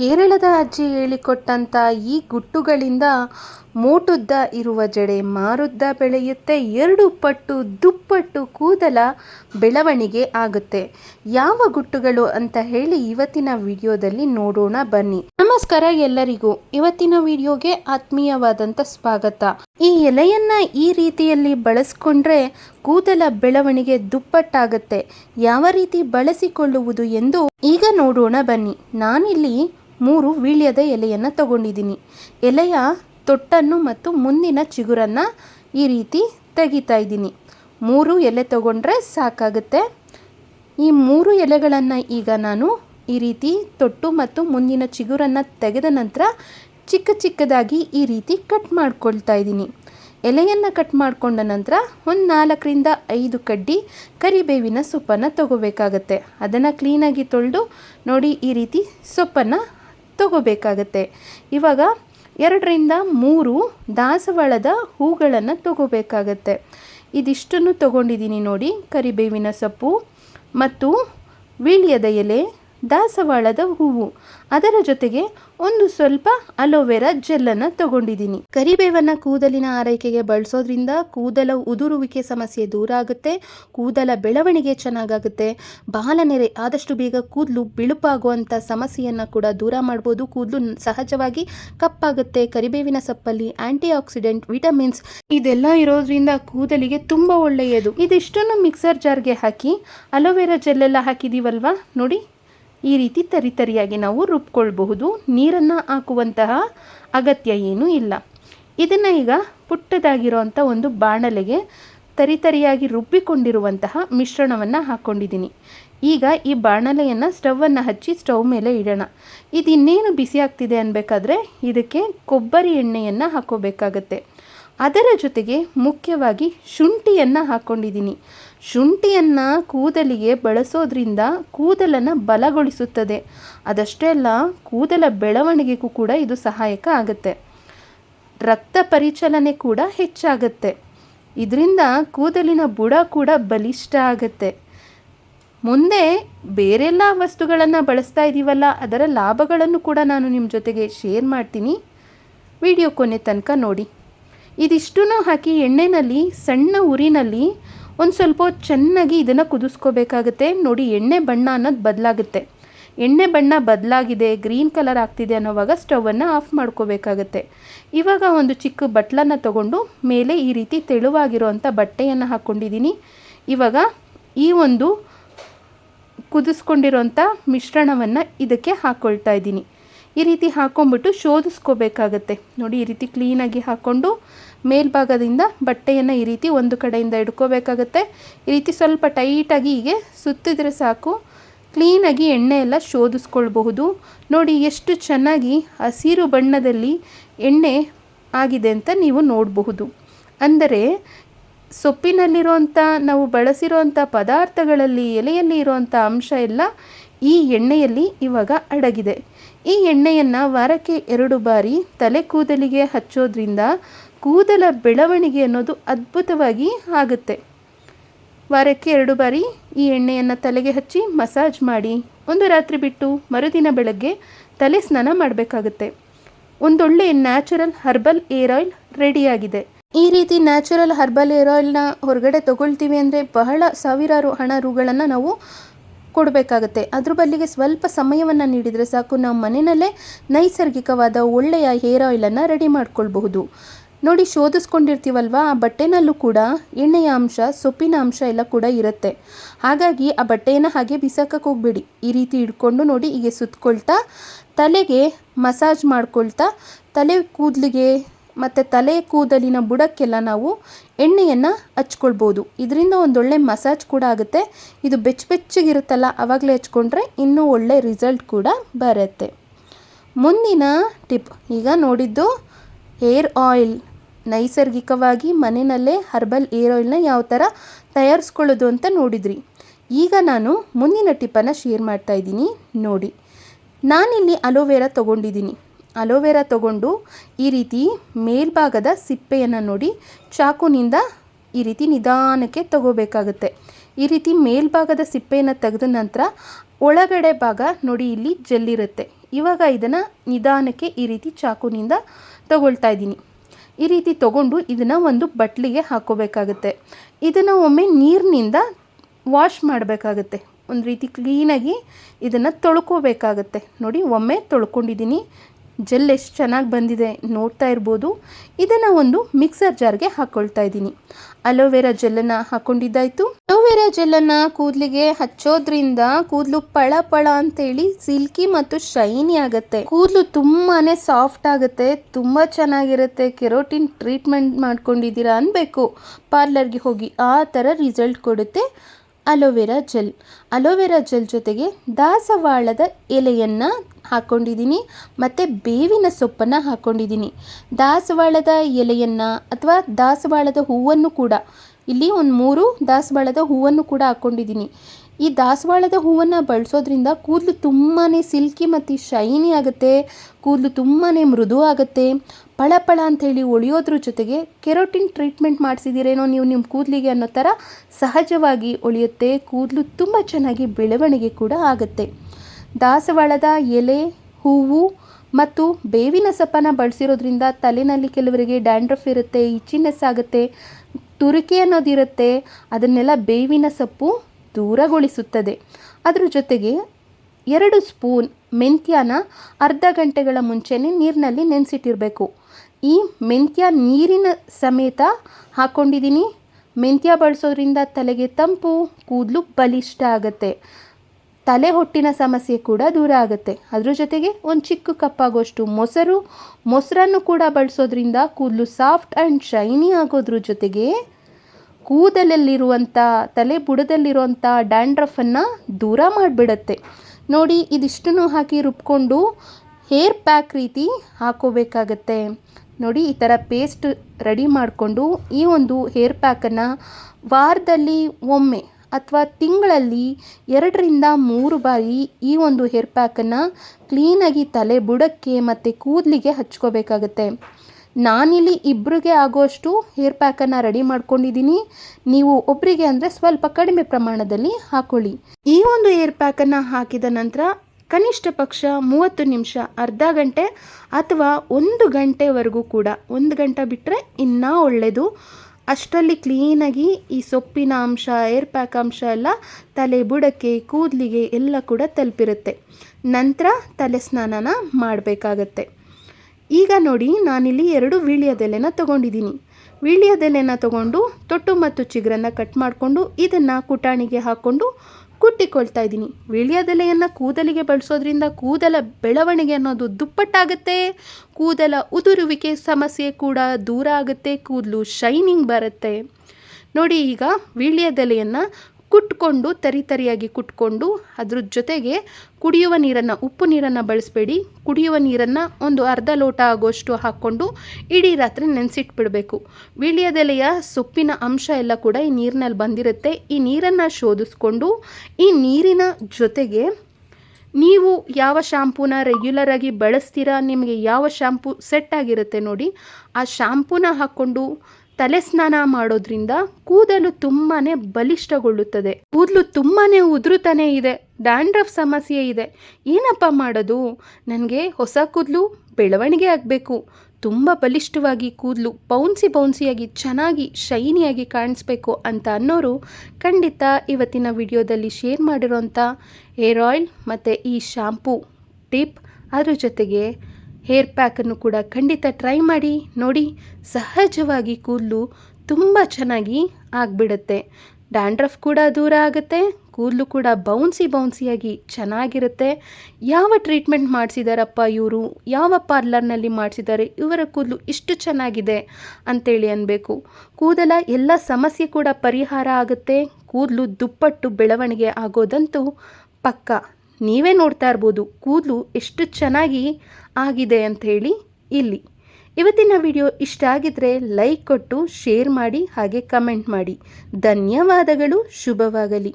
ಕೇರಳದ ಅಜ್ಜಿ ಹೇಳಿಕೊಟ್ಟಂಥ ಈ ಗುಟ್ಟುಗಳಿಂದ ಮೋಟುದ್ದ ಇರುವ ಜಡೆ ಮಾರುದ್ದ ಬೆಳೆಯುತ್ತೆ. ಎರಡು ಪಟ್ಟು ದುಪ್ಪಟ್ಟು ಕೂದಲ ಬೆಳವಣಿಗೆ ಆಗುತ್ತೆ. ಯಾವ ಗುಟ್ಟುಗಳು ಅಂತ ಹೇಳಿ ಇವತ್ತಿನ ವಿಡಿಯೋದಲ್ಲಿ ನೋಡೋಣ ಬನ್ನಿ. ನಮಸ್ಕಾರ ಎಲ್ಲರಿಗೂ. ಇವತ್ತಿನ ವಿಡಿಯೋಗೆ ಆತ್ಮೀಯವಾದಂಥ ಸ್ವಾಗತ. ಈ ಎಲೆಯನ್ನ ಈ ರೀತಿಯಲ್ಲಿ ಬಳಸ್ಕೊಂಡ್ರೆ ಕೂದಲ ಬೆಳವಣಿಗೆ ದುಪ್ಪಟ್ಟಾಗುತ್ತೆ. ಯಾವ ರೀತಿ ಬಳಸಿಕೊಳ್ಳುವುದು ಎಂದು ಈಗ ನೋಡೋಣ ಬನ್ನಿ. ನಾನಿಲ್ಲಿ ಮೂರು ವೀಳ್ಯದ ಎಲೆಯನ್ನು ತಗೊಂಡಿದ್ದೀನಿ. ಎಲೆಯ ತೊಟ್ಟನ್ನು ಮತ್ತು ಮುಂದಿನ ಚಿಗುರನ್ನು ಈ ರೀತಿ ತೆಗಿತಾ ಇದ್ದೀನಿ. ಮೂರು ಎಲೆ ತಗೊಂಡ್ರೆ ಸಾಕಾಗುತ್ತೆ. ಈ ಮೂರು ಎಲೆಗಳನ್ನು ಈಗ ನಾನು ಈ ರೀತಿ ತೊಟ್ಟು ಮತ್ತು ಮುಂದಿನ ಚಿಗುರನ್ನು ತೆಗೆದ ನಂತರ ಚಿಕ್ಕ ಚಿಕ್ಕದಾಗಿ ಈ ರೀತಿ ಕಟ್ ಮಾಡ್ಕೊಳ್ತಾ ಇದ್ದೀನಿ. ಎಲೆಯನ್ನು ಕಟ್ ಮಾಡಿಕೊಂಡ ನಂತರ ಒಂದು ನಾಲ್ಕರಿಂದ ಐದು ಕಡ್ಡಿ ಕರಿಬೇವಿನ ಸೊಪ್ಪನ್ನು ತಗೋಬೇಕಾಗತ್ತೆ. ಅದನ್ನು ಕ್ಲೀನಾಗಿ ತೊಳೆದು ನೋಡಿ ಈ ರೀತಿ ಸೊಪ್ಪನ್ನು ತಗೋಬೇಕಾಗತ್ತೆ. ಇವಾಗ ಎರಡರಿಂದ ಮೂರು ದಾಸವಾಳದ ಹೂಗಳನ್ನು ತಗೋಬೇಕಾಗತ್ತೆ. ಇದಿಷ್ಟನ್ನು ತಗೊಂಡಿದ್ದೀನಿ ನೋಡಿ, ಕರಿಬೇವಿನ ಸೊಪ್ಪು ಮತ್ತು ವೀಳ್ಯದ ಎಲೆ ದಾಸವಾಳದ ಹೂವು. ಅದರ ಜೊತೆಗೆ ಒಂದು ಸ್ವಲ್ಪ ಅಲೋವೆರಾ ಜೆಲ್ಲನ್ನು ತಗೊಂಡಿದ್ದೀನಿ. ಕರಿಬೇವನ್ನು ಕೂದಲಿನ ಆರೈಕೆಗೆ ಬಳಸೋದ್ರಿಂದ ಕೂದಲ ಉದುರುವಿಕೆ ಸಮಸ್ಯೆ ದೂರ ಆಗುತ್ತೆ, ಕೂದಲ ಬೆಳವಣಿಗೆ ಚೆನ್ನಾಗಾಗುತ್ತೆ ಬಾಲನೆರೆ ಆದಷ್ಟು ಬೇಗ ಕೂದಲು ಬಿಳುಪಾಗುವಂಥ ಸಮಸ್ಯೆಯನ್ನು ಕೂಡ ದೂರ ಮಾಡ್ಬೋದು, ಕೂದಲು ಸಹಜವಾಗಿ ಕಪ್ಪಾಗುತ್ತೆ. ಕರಿಬೇವಿನ ಸೊಪ್ಪಲ್ಲಿ ಆಂಟಿ ಆಕ್ಸಿಡೆಂಟ್ ವಿಟಮಿನ್ಸ್ ಇದೆಲ್ಲ ಇರೋದ್ರಿಂದ ಕೂದಲಿಗೆ ತುಂಬ ಒಳ್ಳೆಯದು. ಇದಿಷ್ಟನ್ನು ಮಿಕ್ಸರ್ ಜಾರ್ಗೆ ಹಾಕಿ ಅಲೋವೆರಾ ಜೆಲ್ಲೆಲ್ಲ ಹಾಕಿದ್ದೀವಲ್ವಾ ನೋಡಿ. ಈ ರೀತಿ ತರಿತರಿಯಾಗಿ ನಾವು ರುಬ್ಕೊಳ್ಬಹುದು. ನೀರನ್ನು ಹಾಕುವಂತಹ ಅಗತ್ಯ ಏನೂ ಇಲ್ಲ. ಇದನ್ನು ಈಗ ಪುಟ್ಟದಾಗಿರುವಂಥ ಒಂದು ಬಾಣಲೆಗೆ ತರಿತರಿಯಾಗಿ ರುಬ್ಬಿಕೊಂಡಿರುವಂತಹ ಮಿಶ್ರಣವನ್ನು ಹಾಕ್ಕೊಂಡಿದ್ದೀನಿ ಈಗ ಈ ಬಾಣಲೆಯನ್ನು ಸ್ಟವನ್ನು ಹಚ್ಚಿ ಸ್ಟವ್ ಮೇಲೆ ಇಡೋಣ. ಇದು ಇನ್ನೇನು ಬಿಸಿ ಆಗ್ತಿದೆ ಅನ್ಬೇಕಾದ್ರೆ ಇದಕ್ಕೆ ಕೊಬ್ಬರಿ ಎಣ್ಣೆಯನ್ನು ಹಾಕೋಬೇಕಾಗತ್ತೆ. ಅದರ ಜೊತೆಗೆ ಮುಖ್ಯವಾಗಿ ಶುಂಠಿಯನ್ನು ಹಾಕ್ಕೊಂಡಿದ್ದೀನಿ ಶುಂಠಿಯನ್ನು ಕೂದಲಿಗೆ ಬಳಸೋದ್ರಿಂದ ಕೂದಲನ್ನು ಬಲಗೊಳಿಸುತ್ತದೆ. ಅದಷ್ಟೇ ಅಲ್ಲ, ಕೂದಲ ಬೆಳವಣಿಗೆಗೂ ಕೂಡ ಇದು ಸಹಾಯಕ ಆಗುತ್ತೆ. ರಕ್ತ ಪರಿಚಲನೆ ಕೂಡ ಹೆಚ್ಚಾಗುತ್ತೆ. ಇದರಿಂದ ಕೂದಲಿನ ಬುಡ ಕೂಡ ಬಲಿಷ್ಠ ಆಗುತ್ತೆ. ಮುಂದೆ ಬೇರೆಲ್ಲ ವಸ್ತುಗಳನ್ನು ಬಳಸ್ತಾ ಇದ್ದೀವಲ್ಲ ಅದರ ಲಾಭಗಳನ್ನು ಕೂಡ ನಾನು ನಿಮ್ಮ ಜೊತೆಗೆ ಶೇರ್ ಮಾಡ್ತೀನಿ. ವಿಡಿಯೋ ಕೊನೆ ತನಕ ನೋಡಿ. ಇದಿಷ್ಟೂ ಹಾಕಿ ಎಣ್ಣೆನಲ್ಲಿ, ಸಣ್ಣ ಉರಿನಲ್ಲಿ ಒಂದು ಸ್ವಲ್ಪ ಚೆನ್ನಾಗಿ ಇದನ್ನು ಕುದಿಸ್ಕೋಬೇಕಾಗುತ್ತೆ. ನೋಡಿ, ಎಣ್ಣೆ ಬಣ್ಣ ಅನ್ನೋದು ಬದಲಾಗುತ್ತೆ. ಎಣ್ಣೆ ಬಣ್ಣ ಬದಲಾಗಿದೆ, ಗ್ರೀನ್ ಕಲರ್ ಆಗ್ತಿದೆ ಅನ್ನೋವಾಗ ಸ್ಟವನ್ನು ಆಫ್ ಮಾಡ್ಕೋಬೇಕಾಗುತ್ತೆ. ಇವಾಗ ಒಂದು ಚಿಕ್ಕ ಬಟ್ಲನ್ನು ತಗೊಂಡು ಮೇಲೆ ಈ ರೀತಿ ತೆಳುವಾಗಿರುವಂಥ ಬಟ್ಟೆಯನ್ನು ಹಾಕ್ಕೊಂಡಿದ್ದೀನಿ ಇವಾಗ ಈ ಒಂದು ಕುದಿಸ್ಕೊಂಡಿರುವಂಥ ಮಿಶ್ರಣವನ್ನು ಇದಕ್ಕೆ ಹಾಕ್ಕೊಳ್ತಾ ಇದ್ದೀನಿ ಈ ರೀತಿ ಹಾಕ್ಕೊಂಬಿಟ್ಟು ಶೋಧಿಸ್ಕೋಬೇಕಾಗತ್ತೆ. ನೋಡಿ, ಈ ರೀತಿ ಕ್ಲೀನಾಗಿ ಹಾಕ್ಕೊಂಡು ಮೇಲ್ಭಾಗದಿಂದ ಬಟ್ಟೆಯನ್ನು ಈ ರೀತಿ ಒಂದು ಕಡೆಯಿಂದ ಹಿಡ್ಕೋಬೇಕಾಗತ್ತೆ ಈ ರೀತಿ ಸ್ವಲ್ಪ ಟೈಟಾಗಿ ಹೀಗೆ ಸುತ್ತಿದ್ರೆ ಸಾಕು. ಕ್ಲೀನಾಗಿ ಎಣ್ಣೆ ಎಲ್ಲ ಶೋಧಿಸ್ಕೊಳ್ಬಹುದು. ನೋಡಿ, ಎಷ್ಟು ಚೆನ್ನಾಗಿ ಹಸಿರು ಬಣ್ಣದಲ್ಲಿ ಎಣ್ಣೆ ಆಗಿದೆ ಅಂತ ನೀವು ನೋಡಬಹುದು. ಅಂದರೆ, ಸೊಪ್ಪಿನಲ್ಲಿರುವಂಥ, ನಾವು ಬಳಸಿರುವಂಥ ಪದಾರ್ಥಗಳಲ್ಲಿ ಎಲೆಯಲ್ಲಿ ಇರುವಂಥ ಅಂಶ ಎಲ್ಲ ಈ ಎಣ್ಣೆಯಲ್ಲಿ ಇವಾಗ ಅಡಗಿದೆ. ಈ ಎಣ್ಣೆಯನ್ನು ವಾರಕ್ಕೆ ಎರಡು ಬಾರಿ ತಲೆ ಕೂದಲಿಗೆ ಹಚ್ಚೋದ್ರಿಂದ ಕೂದಲ ಬೆಳವಣಿಗೆ ಅನ್ನೋದು ಅದ್ಭುತವಾಗಿ ಆಗುತ್ತೆ. ವಾರಕ್ಕೆ ಎರಡು ಬಾರಿ ಈ ಎಣ್ಣೆಯನ್ನು ತಲೆಗೆ ಹಚ್ಚಿ ಮಸಾಜ್ ಮಾಡಿ ಒಂದು ರಾತ್ರಿ ಬಿಟ್ಟು ಮರುದಿನ ಬೆಳಗ್ಗೆ ತಲೆ ಸ್ನಾನ ಮಾಡಬೇಕಾಗುತ್ತೆ. ಒಂದೊಳ್ಳೆ ನ್ಯಾಚುರಲ್ ಹರ್ಬಲ್ ಏರ್ ಆಯಿಲ್ ರೆಡಿಯಾಗಿದೆ. ಈ ರೀತಿ ನ್ಯಾಚುರಲ್ ಹರ್ಬಲ್ ಏರ್ ಆಯಿಲ್ನ ಹೊರಗಡೆ ತಗೊಳ್ತೀವಿ ಅಂದರೆ ಬಹಳ ಸಾವಿರಾರು ಹಣ ರುಗಳನ್ನು ನಾವು ಕೊಡಬೇಕಾಗತ್ತೆ. ಅದ್ರ ಬದಲಿಗೆ ಸ್ವಲ್ಪ ಸಮಯವನ್ನು ನೀಡಿದರೆ ಸಾಕು. ನಾವು ಮನೆಯಲ್ಲೇ ನೈಸರ್ಗಿಕವಾದ ಒಳ್ಳೆಯ ಹೇರ್ ಆಯಿಲನ್ನು ರೆಡಿ ಮಾಡ್ಕೊಳ್ಬಹುದು. ನೋಡಿ, ಶೋಧಿಸ್ಕೊಂಡಿರ್ತೀವಲ್ವ? ಆ ಬಟ್ಟೆನಲ್ಲೂ ಕೂಡ ಎಣ್ಣೆಯ ಅಂಶ, ಸೊಪ್ಪಿನ ಅಂಶ ಎಲ್ಲ ಕೂಡ ಇರುತ್ತೆ. ಹಾಗಾಗಿ ಆ ಬಟ್ಟೆಯನ್ನು ಹಾಗೆ ಬಿಸಾಕಕ್ಕೆ ಹೋಗ್ಬೇಡಿ. ಈ ರೀತಿ ಇಟ್ಕೊಂಡು ನೋಡಿ ಹೀಗೆ ಸುತ್ಕೊಳ್ತಾ, ತಲೆಗೆ ಮಸಾಜ್ ಮಾಡ್ಕೊಳ್ತಾ, ತಲೆ ಕೂದಲಿಗೆ ಮತ್ತು ತಲೆ ಕೂದಲಿನ ಬುಡಕ್ಕೆಲ್ಲ ನಾವು ಎಣ್ಣೆಯನ್ನು ಹಚ್ಕೊಳ್ಬೋದು. ಇದರಿಂದ ಒಂದೊಳ್ಳೆ ಮಸಾಜ್ ಕೂಡ ಆಗುತ್ತೆ. ಇದು ಬೆಚ್ಚ ಬೆಚ್ಚಗಿರುತ್ತಲ್ಲ ಆವಾಗಲೇ ಹಚ್ಕೊಂಡ್ರೆ ಇನ್ನೂ ಒಳ್ಳೆ ರಿಸಲ್ಟ್ ಕೂಡ ಬರುತ್ತೆ. ಮುಂದಿನ ಟಿಪ್, ಈಗ ನೋಡಿದ್ದು ಹೇರ್ ಆಯಿಲ್. ನೈಸರ್ಗಿಕವಾಗಿ ಮನೆಯಲ್ಲೇ ಹರ್ಬಲ್ ಏರ್ ಆಯಿಲ್ನ ಯಾವ ಥರ ತಯಾರಿಸ್ಕೊಳ್ಳೋದು ಅಂತ ನೋಡಿದ್ರಿ. ಈಗ ನಾನು ಮುಂದಿನ ಟಿಪ್ಪನ್ನು ಶೇರ್ ಮಾಡ್ತಾ ಇದ್ದೀನಿ. ನೋಡಿ, ನಾನಿಲ್ಲಿ ಅಲೋವೆರಾ ತೊಗೊಂಡಿದ್ದೀನಿ. ಅಲೋವೆರಾ ತಗೊಂಡು ಈ ರೀತಿ ಮೇಲ್ಭಾಗದ ಸಿಪ್ಪೆಯನ್ನು ನೋಡಿ ಚಾಕುನಿಂದ ಈ ರೀತಿ ನಿಧಾನಕ್ಕೆ ತಗೋಬೇಕಾಗುತ್ತೆ. ಈ ರೀತಿ ಮೇಲ್ಭಾಗದ ಸಿಪ್ಪೆಯನ್ನು ತೆಗೆದ ನಂತರ ಒಳಗಡೆ ಭಾಗ ನೋಡಿ ಇಲ್ಲಿ ಜಲ್ಲಿರುತ್ತೆ. ಇವಾಗ ಇದನ್ನು ನಿಧಾನಕ್ಕೆ ಈ ರೀತಿ ಚಾಕುನಿಂದ ತಗೊಳ್ತಾ ಇದ್ದೀನಿ. ಈ ರೀತಿ ತಗೊಂಡು ಇದನ್ನು ಒಂದು ಬಟ್ಲಿಗೆ ಹಾಕೋಬೇಕಾಗುತ್ತೆ. ಇದನ್ನು ಒಮ್ಮೆ ನೀರಿನಿಂದ ವಾಶ್ ಮಾಡಬೇಕಾಗುತ್ತೆ. ಒಂದು ರೀತಿ ಕ್ಲೀನಾಗಿ ಇದನ್ನು ತೊಳ್ಕೊಬೇಕಾಗತ್ತೆ. ನೋಡಿ ಒಮ್ಮೆ ತೊಳ್ಕೊಂಡಿದ್ದೀನಿ. ಜೆಲ್ ಎಷ್ಟು ಚೆನ್ನಾಗಿ ಬಂದಿದೆ ನೋಡ್ತಾ ಇರ್ಬೋದು. ಇದನ್ನು ಒಂದು ಮಿಕ್ಸರ್ ಜಾರ್ಗೆ ಹಾಕ್ಕೊಳ್ತಾ ಇದ್ದೀನಿ. ಅಲೋವೆರಾ ಜೆಲ್ಲನ್ನು ಹಾಕ್ಕೊಂಡಿದ್ದಾಯಿತು ಅಲೋವೆರಾ ಜೆಲ್ಲನ್ನು ಕೂದಲಿಗೆ ಹಚ್ಚೋದ್ರಿಂದ ಕೂದಲು ಪಳ ಪಳ ಅಂತೇಳಿ ಸಿಲ್ಕಿ ಮತ್ತು ಶೈನಿ ಆಗುತ್ತೆ. ಕೂದಲು ತುಂಬಾ ಸಾಫ್ಟ್ ಆಗುತ್ತೆ, ತುಂಬ ಚೆನ್ನಾಗಿರುತ್ತೆ. ಕೆರೋಟಿನ್ ಟ್ರೀಟ್ಮೆಂಟ್ ಮಾಡ್ಕೊಂಡಿದ್ದೀರಾ ಅನ್ಬೇಕು. ಪಾರ್ಲರ್ಗೆ ಹೋಗಿ ಆ ಥರ ರಿಸಲ್ಟ್ ಕೊಡುತ್ತೆ. Aloe vera gel. ಅಲೋವೆರಾ ಜೆಲ್ ಜೊತೆಗೆ ದಾಸವಾಳದ ಎಲೆಯನ್ನು ಹಾಕ್ಕೊಂಡಿದ್ದೀನಿ ಮತ್ತು ಬೇವಿನ ಸೊಪ್ಪನ್ನು ಹಾಕ್ಕೊಂಡಿದ್ದೀನಿ ದಾಸವಾಳದ ಎಲೆಯನ್ನು ಅಥವಾ ದಾಸವಾಳದ ಹೂವನ್ನು ಕೂಡ, ಇಲ್ಲಿ ಒಂದು ಮೂರು ದಾಸವಾಳದ ಹೂವನ್ನು ಕೂಡ ಹಾಕ್ಕೊಂಡಿದ್ದೀನಿ ಈ ದಾಸವಾಳದ ಹೂವನ್ನು ಬಳಸೋದ್ರಿಂದ ಕೂದಲು ತುಂಬಾ ಸಿಲ್ಕಿ ಮತ್ತು ಶೈನಿ ಆಗುತ್ತೆ, ಕೂದಲು ತುಂಬಾ ಮೃದು ಆಗುತ್ತೆ. ಪಳ ಪಳ ಅಂಥೇಳಿ ಒಳಿಯೋದ್ರ ಜೊತೆಗೆ ಕೆರೋಟಿನ್ ಟ್ರೀಟ್ಮೆಂಟ್ ಮಾಡಿಸಿದ್ದೀರೇನೋ ನೀವು ನಿಮ್ಮ ಕೂದಲಿಗೆ ಅನ್ನೋ ಥರ ಸಹಜವಾಗಿ ಒಳಿಯುತ್ತೆ, ಕೂದಲು ತುಂಬ ಚೆನ್ನಾಗಿ ಬೆಳವಣಿಗೆ ಕೂಡ ಆಗುತ್ತೆ. ದಾಸವಾಳದ ಎಲೆ, ಹೂವು ಮತ್ತು ಬೇವಿನ ಸೊಪ್ಪನ್ನು ಬಳಸಿರೋದ್ರಿಂದ ತಲೆಯಲ್ಲಿ ಕೆಲವರಿಗೆ ಡ್ಯಾಂಡ್ರಫ್ ಇರುತ್ತೆ ಇಚ್ಚಿನೆಸ್ ಆಗುತ್ತೆ, ತುರಿಕೆ ಅನ್ನೋದಿರುತ್ತೆ. ಅದನ್ನೆಲ್ಲ ಬೇವಿನ ಸೊಪ್ಪು ದೂರಗೊಳಿಸುತ್ತದೆ. ಅದ್ರ ಜೊತೆಗೆ ಎರಡು ಸ್ಪೂನ್ ಮೆಂತ್ಯನ ಅರ್ಧ ಗಂಟೆಗಳ ಮುಂಚೆನೇ ನೀರಿನಲ್ಲಿ ನೆನೆಸಿಟ್ಟಿರಬೇಕು. ಈ ಮೆಂತ್ಯ ನೀರಿನ ಸಮೇತ ಹಾಕ್ಕೊಂಡಿದ್ದೀನಿ ಮೆಂತ್ಯ ಬಳಸೋದ್ರಿಂದ ತಲೆಗೆ ತಂಪು, ಕೂದಲು ಬಲಿಷ್ಠ ಆಗುತ್ತೆ. ತಲೆ ಹೊಟ್ಟಿನ ಸಮಸ್ಯೆ ಕೂಡ ದೂರ ಆಗುತ್ತೆ. ಅದ್ರ ಜೊತೆಗೆ ಒಂದು ಚಿಕ್ಕ ಕಪ್ಪಾಗೋಷ್ಟು ಮೊಸರು. ಮೊಸರನ್ನು ಕೂಡ ಬಳಸೋದ್ರಿಂದ ಕೂದಲು ಸಾಫ್ಟ್ ಆ್ಯಂಡ್ ಶೈನಿ ಆಗೋದ್ರ ಜೊತೆಗೆ ಕೂದಲಲ್ಲಿರುವಂಥ ತಲೆ ಬುಡದಲ್ಲಿರುವಂಥ ಡ್ಯಾಂಡ್ರಫನ್ನು ದೂರ ಮಾಡಿಬಿಡತ್ತೆ. ನೋಡಿ, ಇದಿಷ್ಟನ್ನು ಹಾಕಿ ರುಬ್ಕೊಂಡು ಹೇರ್ ಪ್ಯಾಕ್ ರೀತಿ ಹಾಕೋಬೇಕಾಗತ್ತೆ. ನೋಡಿ, ಈ ಥರ ಪೇಸ್ಟ್ ರೆಡಿ ಮಾಡಿಕೊಂಡು ಈ ಒಂದು ಹೇರ್ ಪ್ಯಾಕನ್ನು ವಾರದಲ್ಲಿ ಒಮ್ಮೆ ಅಥವಾ ತಿಂಗಳಲ್ಲಿ ಎರಡರಿಂದ ಮೂರು ಬಾರಿ ಈ ಒಂದು ಹೇರ್ ಪ್ಯಾಕನ್ನು ಕ್ಲೀನಾಗಿ ತಲೆ ಬುಡಕ್ಕೆ ಮತ್ತು ಕೂದಲಿಗೆ ಹಚ್ಕೋಬೇಕಾಗತ್ತೆ. ನಾನಿಲ್ಲಿ ಇಬ್ಬರಿಗೆ ಆಗೋಷ್ಟು ಹೇರ್ ಪ್ಯಾಕನ್ನು ರೆಡಿ ಮಾಡ್ಕೊಂಡಿದ್ದೀನಿ. ನೀವು ಒಬ್ಬರಿಗೆ ಅಂದರೆ ಸ್ವಲ್ಪ ಕಡಿಮೆ ಪ್ರಮಾಣದಲ್ಲಿ ಹಾಕೊಳ್ಳಿ. ಈ ಒಂದು ಏರ್ ಪ್ಯಾಕನ್ನು ಹಾಕಿದ ನಂತರ ಕನಿಷ್ಠ ಪಕ್ಷ ಮೂವತ್ತು ನಿಮಿಷ, ಅರ್ಧ ಗಂಟೆ ಅಥವಾ ಒಂದು ಗಂಟೆವರೆಗೂ ಕೂಡ, ಒಂದು ಗಂಟೆ ಬಿಟ್ಟರೆ ಇನ್ನೂ ಒಳ್ಳೆಯದು ಅಷ್ಟರಲ್ಲಿ ಕ್ಲೀನಾಗಿ ಈ ಸೊಪ್ಪಿನ ಅಂಶ ಏರ್ ಪ್ಯಾಕ್ ಅಂಶ ಎಲ್ಲ ತಲೆ ಬುಡಕ್ಕೆ, ಕೂದಲಿಗೆ ಎಲ್ಲ ಕೂಡ ತಲುಪಿರುತ್ತೆ. ನಂತರ ತಲೆ ಸ್ನಾನನ ಮಾಡಬೇಕಾಗತ್ತೆ. ಈಗ ನೋಡಿ, ನಾನಿಲ್ಲಿ ಎರಡು ವೀಳ್ಯದೆಲೆನ ತಗೊಂಡಿದ್ದೀನಿ. ವೀಳ್ಯದೆಲೆನ ತಗೊಂಡು ತೊಟ್ಟು ಮತ್ತು ಚಿಗುರನ್ನು ಕಟ್ ಮಾಡಿಕೊಂಡು ಇದನ್ನು ಕುಟಾಣಿಗೆ ಹಾಕ್ಕೊಂಡು ಕುಟ್ಟಿಕೊಳ್ತಾ ಇದ್ದೀನಿ. ವೀಳ್ಯದೆಲೆಯನ್ನು ಕೂದಲಿಗೆ ಬಳಸೋದ್ರಿಂದ ಕೂದಲ ಬೆಳವಣಿಗೆ ಅನ್ನೋದು ದುಪ್ಪಟ್ಟಾಗುತ್ತೆ. ಕೂದಲ ಉದುರುವಿಕೆ ಸಮಸ್ಯೆ ಕೂಡ ದೂರ ಆಗುತ್ತೆ. ಕೂದಲು ಶೈನಿಂಗ್ ಬರುತ್ತೆ. ನೋಡಿ ಈಗ ವೀಳ್ಯದೆಲೆಯನ್ನು ಕುಟ್ಕೊಂಡು, ತರಿ ತರಿಯಾಗಿ ಕುಟ್ಕೊಂಡು ಅದ್ರ ಜೊತೆಗೆ ಕುಡಿಯುವ ನೀರನ್ನು, ಉಪ್ಪು ನೀರನ್ನು ಬಳಸಬೇಡಿ. ಕುಡಿಯುವ ನೀರನ್ನು ಒಂದು ಅರ್ಧ ಲೋಟ ಆಗೋಷ್ಟು ಹಾಕ್ಕೊಂಡು ಇಡೀ ರಾತ್ರಿ ನೆನೆಸಿಟ್ಬಿಡಬೇಕು. ವೀಳ್ಯದೆಲೆಯ ಸೊಪ್ಪಿನ ಅಂಶ ಎಲ್ಲ ಕೂಡ ಈ ನೀರಿನಲ್ಲಿ ಬಂದಿರುತ್ತೆ. ಈ ನೀರನ್ನು ಶೋಧಿಸ್ಕೊಂಡು ಈ ನೀರಿನ ಜೊತೆಗೆ ನೀವು ಯಾವ ಶಾಂಪೂನ ರೆಗ್ಯುಲರ್ ಆಗಿ ಬಳಸ್ತೀರಾ, ನಿಮಗೆ ಯಾವ ಶಾಂಪೂ ಸೆಟ್ ಆಗಿರುತ್ತೆ ನೋಡಿ, ಆ ಶಾಂಪೂನ ಹಾಕ್ಕೊಂಡು ತಲೆ ಸ್ನಾನ ಮಾಡೋದ್ರಿಂದ ಕೂದಲು ತುಂಬಾನೇ ಬಲಿಷ್ಠಗೊಳ್ಳುತ್ತದೆ. ಕೂದಲು ತುಂಬಾನೇ ಉದುರುತ್ತಾನೆ ಇದೆ, ಡ್ಯಾಂಡ್ರಫ್ ಸಮಸ್ಯೆ ಇದೆ. ಏನಪ್ಪ ಮಾಡೋದು? ನನಗೆ ಹೊಸ ಕೂದಲು ಬೆಳವಣಿಗೆ ಆಗಬೇಕು. ತುಂಬ ಬಲಿಷ್ಠವಾಗಿ ಕೂದಲು ಬೌನ್ಸಿ ಬೌನ್ಸಿಯಾಗಿ ಚೆನ್ನಾಗಿ ಶೈನಿಯಾಗಿ ಕಾಣಿಸ್ಬೇಕು ಅಂತ ಅನ್ನೋರು ಖಂಡಿತ ಇವತ್ತಿನ ವಿಡಿಯೋದಲ್ಲಿ ಶೇರ್ ಮಾಡಿರೋಂಥ ಹೇರ್ ಆಯಿಲ್ ಮತ್ತು ಈ ಶಾಂಪೂ ಟಿಪ್ ಅದ್ರ ಜೊತೆಗೆ ಹೇರ್ ಪ್ಯಾಕನ್ನು ಕೂಡ ಖಂಡಿತ ಟ್ರೈ ಮಾಡಿ, ನೋಡಿ, ಸಹಜವಾಗಿ ಕೂದಲು ತುಂಬ ಚೆನ್ನಾಗಿ ಆಗಿಬಿಡುತ್ತೆ. ಡ್ಯಾಂಡ್ರಫ್ ಕೂಡ ದೂರ ಆಗುತ್ತೆ, ಕೂದಲು ಕೂಡ ಬೌನ್ಸಿ ಬೌನ್ಸಿಯಾಗಿ ಚೆನ್ನಾಗಿರುತ್ತೆ. ಯಾವ ಟ್ರೀಟ್ಮೆಂಟ್ ಮಾಡಿಸಿದಾರಪ್ಪ ಇವರು? ಯಾವ ಪಾರ್ಲರ್ನಲ್ಲಿ ಮಾಡಿಸಿದ್ದಾರೆ ಇವರ ಕೂದಲು ಇಷ್ಟು ಚೆನ್ನಾಗಿದೆ ಅಂತೇಳಿ ಅನ್ನಬೇಕು ಕೂದಲ ಎಲ್ಲ ಸಮಸ್ಯೆ ಕೂಡ ಪರಿಹಾರ ಆಗುತ್ತೆ. ಕೂದಲು ದುಪ್ಪಟ್ಟು ಬೆಳವಣಿಗೆ ಆಗೋದಂತೂ ಪಕ್ಕ. ನೀವೇ ನೋಡ್ತಾ ಇರ್ಬೋದು. ಕೂದಲು ಎಷ್ಟು ಚೆನ್ನಾಗಿ ಆಗಿದೆ ಅಂತ ಹೇಳಿ ಇಲ್ಲಿ. ಇವತ್ತಿನ ವಿಡಿಯೋ ಇಷ್ಟ ಆಗಿದ್ರೆ ಲೈಕ್ ಕೊಟ್ಟು, ಶೇರ್ ಮಾಡಿ, ಹಾಗೆ ಕಮೆಂಟ್ ಮಾಡಿ. ಧನ್ಯವಾದಗಳು. ಶುಭವಾಗಲಿ.